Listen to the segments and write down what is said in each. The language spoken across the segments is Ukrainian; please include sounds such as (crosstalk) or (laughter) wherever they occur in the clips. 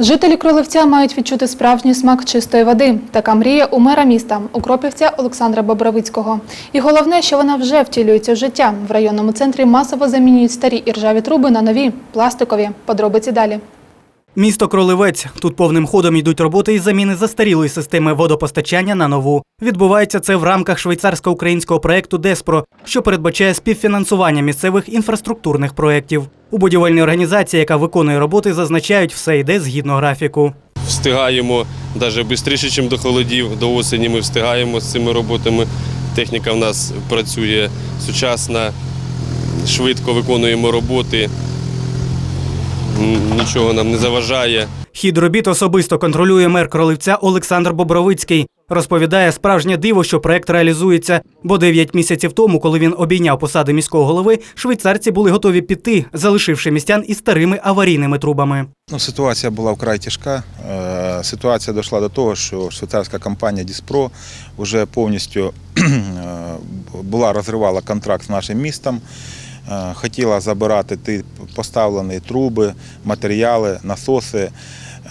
Жителі Кролевця мають відчути справжній смак чистої води. Така мрія у мера міста, укропівця Олександра Бобровицького. І головне, що вона вже втілюється в життя. В районному центрі масово замінюють старі іржаві труби на нові, пластикові. Подробиці далі. Місто Кролевець. Тут повним ходом йдуть роботи із заміни застарілої системи водопостачання на нову. Відбувається це в рамках швейцарсько-українського проекту Деспро, що передбачає співфінансування місцевих інфраструктурних проєктів. У будівельній організації, яка виконує роботи, зазначають, все йде згідно графіку. Встигаємо навіть швидше, ніж до холодів. До осені ми встигаємо з цими роботами. Техніка в нас працює сучасна, швидко виконуємо роботи, нічого нам не заважає. Хід робіт особисто контролює мер Кролевця Олександр Бобровицький. Розповідає справжнє диво, що проект реалізується. Бо 9 місяців тому, коли він обійняв посади міського голови, швейцарці були готові піти, залишивши містян із старими аварійними трубами. Ну, ситуація була вкрай тяжка. Е, Ситуація дійшла до того, що швейцарська компанія Діспро вже повністю (clears throat) е, була розривала контракт з нашим містом. Е, Хотіла забирати поставлені труби, матеріали, насоси,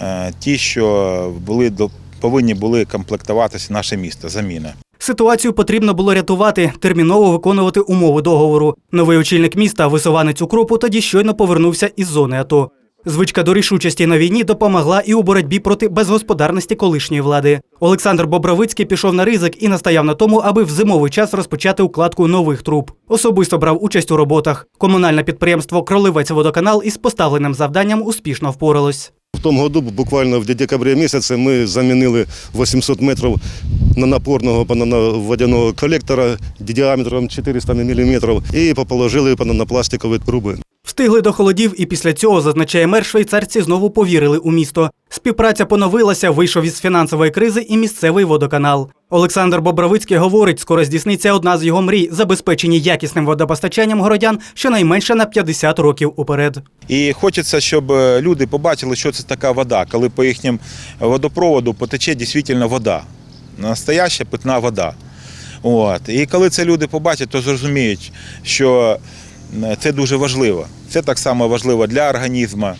е, ті, що були до- повинні були комплектуватися наше місто, заміни. Ситуацію потрібно було рятувати, терміново виконувати умови договору. Новий очільник міста, висуванець укропу, тоді щойно повернувся із зони АТО. Звичка до рішучості на війні допомогла і у боротьбі проти безгосподарності колишньої влади. Олександр Бобровицький пішов на ризик і настояв на тому, аби в зимовий час розпочати укладку нових труб. Особисто брав участь у роботах. Комунальне підприємство Кролевець водоканал із поставленим завданням успішно впоралось. В тому году, буквально в декабрі місяці, ми замінили 800 метрів на напорного водяного колектора діаметром 400 мм і положили на пластикові труби. Встигли до холодів, і після цього, зазначає мер, швейцарці знову повірили у місто. Співпраця поновилася, вийшов із фінансової кризи і місцевий водоканал. Олександр Бобровицький говорить, скоро здійсниться одна з його мрій забезпечені якісним водопостачанням городян щонайменше на 50 років уперед. І хочеться, щоб е, люди побачили, що це така вода, коли по їхнім водопроводу потече дійсно вода. Настояща питна вода. От. І коли це люди побачать, то зрозуміють, що це дуже важливо. Це так само важливо для організму.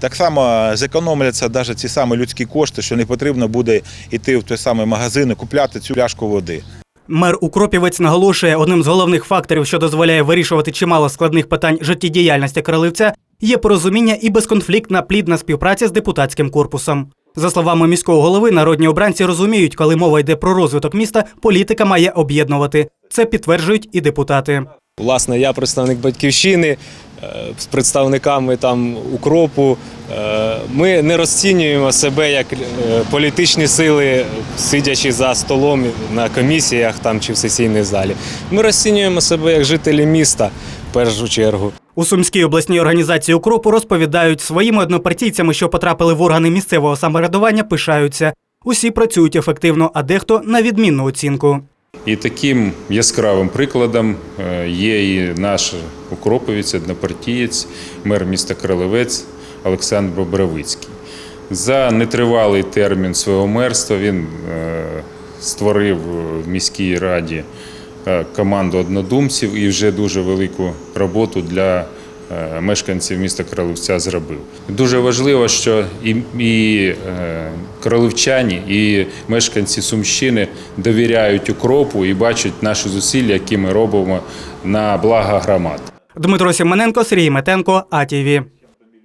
Так само зекономляться навіть ці самі людські кошти, що не потрібно буде йти в той самий магазин і купляти цю пляшку води. Мер Укропівець наголошує, одним з головних факторів, що дозволяє вирішувати чимало складних питань життєдіяльності Кролевця, є порозуміння і безконфліктна плідна співпраця з депутатським корпусом. За словами міського голови, народні обранці розуміють, коли мова йде про розвиток міста, політика має об'єднувати. Це підтверджують і депутати. Власне, я представник батьківщини е, з представниками там укропу. Е, Ми не розцінюємо себе як е, політичні сили, сидячи за столом на комісіях там чи в сесійній залі. Ми розцінюємо себе як жителі міста в першу чергу. У Сумській обласній організації укропу розповідають своїми однопартійцями, що потрапили в органи місцевого самоврядування, пишаються. Усі працюють ефективно, а дехто на відмінну оцінку. І таким яскравим прикладом е, є і наш укроповець, однопартієць, мер міста Кролевець Олександр Бобровицький. За нетривалий термін свого мерства він е, створив в міській раді е, команду однодумців і вже дуже велику роботу для мешканців міста Кролевця зробив. Дуже важливо, що і, і е, кролевчані, і мешканці Сумщини довіряють укропу і бачать наші зусилля, які ми робимо на благо громад. Дмитро Сімененко, Сергій Метенко, АТВ.